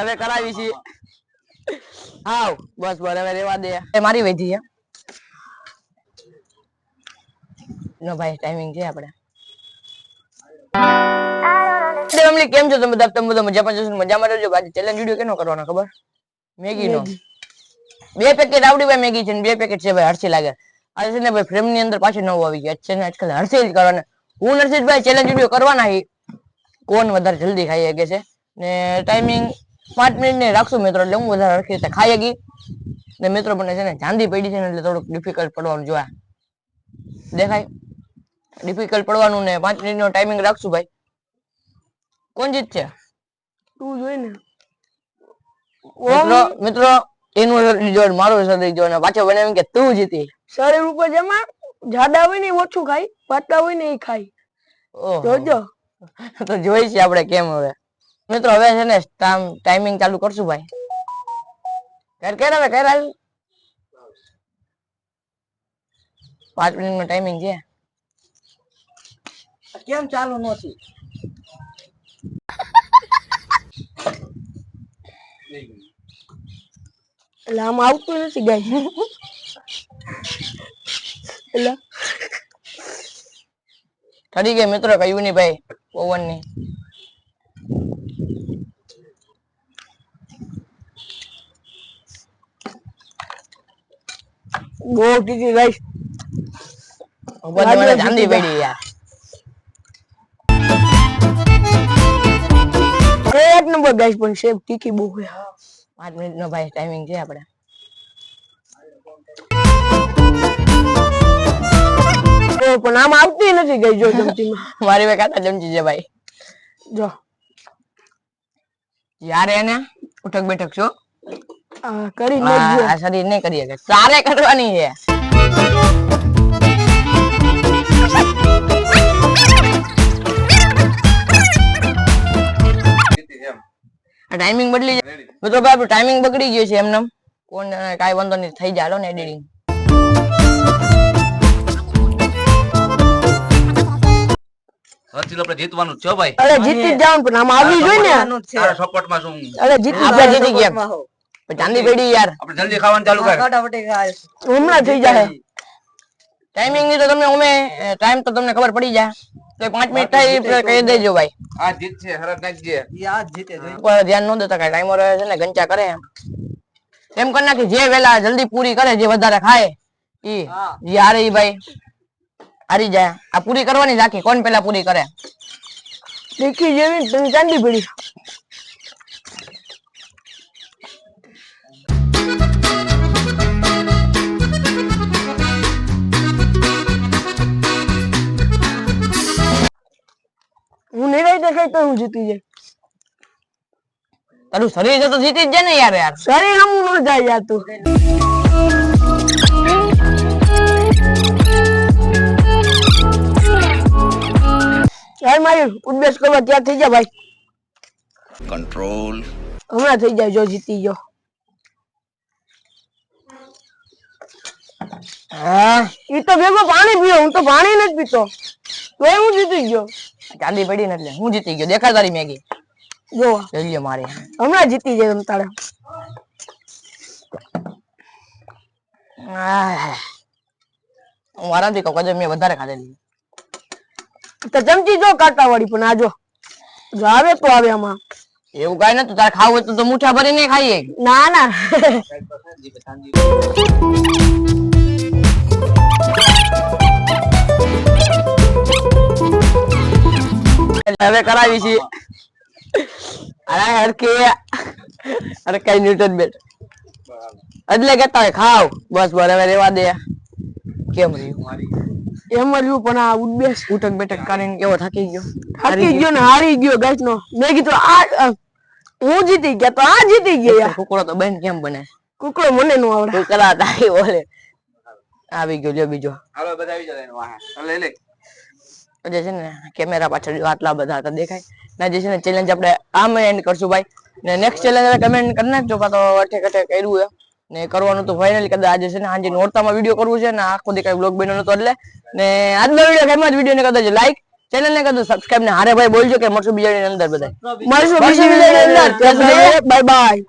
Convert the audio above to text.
હવે કરાવી છે. આવ બસ હવે રેવા દે. એ મારી વૈધી છે. નો ભાઈ ટાઈમિંગ છે આપણે ફેમિલી કેમ છો તમે બધા? તમે બધા મજામાં જશો મજામાં રહેજો. આજે ચેલેન્જ વિડિયો કેનો કરવાનો ખબર? મેગી. નો બે પેકેટ આવડી ભાઈ મેગી છે ને બે પેકેટ છે ભાઈ હરસી લાગે. આજે છે ને ભાઈ ફ્રેમની અંદર પાછી નવું આવી ગયા. છે ને આજકાલ હરસી જ કરવાના. હું નરસિંહભાઈ ચેલેન્જ વિડિયો કરવાના હી. કોણ વધારે જલ્દી ખાઈ શકે છે? ને ટાઈમિંગ પાંચ મિનિટ ને રાખશું મિત્રો એટલે હું વધારે રાખી રીતે ખાઈ ગઈ ને મિત્રો મને છે ને ચાંદી પડી છે ને એટલે થોડુંક ડિફિકલ્ટ પડવાનું જોયા. દેખાય? ડિફિકલ્ટ પડવાનું ને પાંચ મિનિટ નો ટાઈમિંગ રાખશું ભાઈ. કોણ જીતશે? તું જોઈ ને. મિત્રો મિત્રો એનું જો મારું રિઝલ્ટ જો ને પાછો બનાવી કે તું જીતી. શરીર ઉપર જેમાં જાડા હોય ને ઓછું ખાય પાતળા હોય ને એ ખાય. જોજો. તો જોઈ છે આપણે કેમ હવે. મિત્રો હવે છે ને ટાઈમિંગ ચાલુ કરશું ભાઈ. કર કે હવે કર હાલ. પાંચ મિનિટ નો ટાઈમિંગ છે. કેમ ચાલુ નથી? એટલે આમ આવતું નથી ગાય. એટલે ઠરી ગઈ મિત્રો કયું નહીં ભાઈ પવનની બહુ ટીકી ગાઈશ. ઉપર મને ચાંદી પડી યાર એક નંબર ગાઈશ પણ શેપ ટીકી બહુ છે. પાંચ મિનિટ નો ભાઈ ટાઈમિંગ છે આપણે પણ આમાં આવતી નથી ગઈ જો ચમચીમાં. મારી બે કાતા ચમચી છે ભાઈ. જો. યાર એને ઉઠક બેઠક છો? કરી આ નાખજો. આ શરીર નહીં કરી શકે તારે કરવાની છે. ટાઈમિંગ બદલી જાય. મિત્રો ભાઈ ટાઈમિંગ બગડી ગયો છે એમને કોણ કાંઈ વાંધો નહીં થઈ જાય ને એડિટિંગ હર્ષિલ આપણે જીતવાનું છે ભાઈ. અરે જીતી જ જાવ પણ આમાં આવી જોઈએ ને. સપોર્ટમાં શું અરે જીતી જાય જીતી ગયા. ચાંદી પડી યાર. આપણે જલ્દી ખાવાનું ચાલુ કર. હમણાં થઈ જાય. ટાઈમિંગની તો તમને અમે ટાઈમ તો તમને ખબર પડી જાય. તો 5 મિનિટ થાય કહી દેજો ભાઈ. આ જીત છે હરત નાખજે. ઉપર ધ્યાન ન દેતા કાઈ ટાઈમર છે ને ગંચા કરે એમ. એમ કરી નાખી જે વેલા જલ્દી પૂરી કરે જે વધારે ખાય ઈ જે હારે ઈ ભાઈ હારી જાય. આ પૂરી કરવાની રાખી કોણ પેલા પૂરી કરે? દેખી જેવી ચાંદી પડી દેખાય તો હું જીતી જાય. તારું શરીર છે તો જીતી જ જાય ને યાર યાર. શરીર હમ ન જાય યાર તું. યાર મારી ઉદ્દેશ કરવા ત્યાં થઈ જા ભાઈ. કંટ્રોલ હમણાં થઈ જાય જો જીતી ગયો. હા. ઈ તો ભેગો પાણી પીયો હું તો પાણી નથી પીતો. તો હું જીતી ગયો. ચાંદી પડી ને એટલે હું જીતી ગયો. દેખાય તારી મેગી. જો લઈ મારી. હમણાં જીતી જાય તમ તારે. હું આરામથી કહું કદાચ મેં વધારે ખાધેલી. તો ચમચી જો કાટા વાળી પણ આ જો. જો આવે તો આવે આમાં. એવું કઈ નતું તારે ખાવું હોય તો મુઠા ભરીને ખાઈએ. ના ના. હવે કરાવી છે. અરે હરકે અરે કઈ ન્યૂટન બેટ એટલે કેતા હોય ખાવ. બસ બરાબર રેવા દે. કેમ રહ્યું? એમ રહ્યું પણ આ ઉડબેસ ઉઠક બેઠક કરીને કેવો થાકી ગયો. થાકી ગયો. ને હારી ગયો ગાઈસ નો મેં કીધું આ હું જીતી ગયા તો આ જીતી ગયા યાર. કુકડો તો બેન કેમ બને? કુકડો મને નો આવડે. કુકડા તારી બોલે આવી ગયો જો બીજો. હાલો બધા આવી જાય. લે લે. જે છે ને કેમેરા પાછળ આટલા બધા હતા, દેખાય. ના જે છે ને ચેલેન્જ આપણે આમ એન્ડ કરશું ભાઈ. ને નેક્સ્ટ ચેલેન્જ કમેન્ટ કરી નાખજો, કાં તો અઠે કઠે કર્યું એ ને કરવાનું તો ફાઇનલ કદાચ આજે છે ને આજે નોરતામાં વીડિયો કરવું છે ને, આખો દેખાય બ્લોગ બન્યો નતો એટલે. ને આજનો વીડિયો જ વીડિયો ને કદાચ લાઈક ચેનલ ને કદાચ સબસ્ક્રાઇબ ને હારે ભાઈ બોલજો કે મળશું બીજા અંદર બધા મળીશું બીજા. અંદર. Bye bye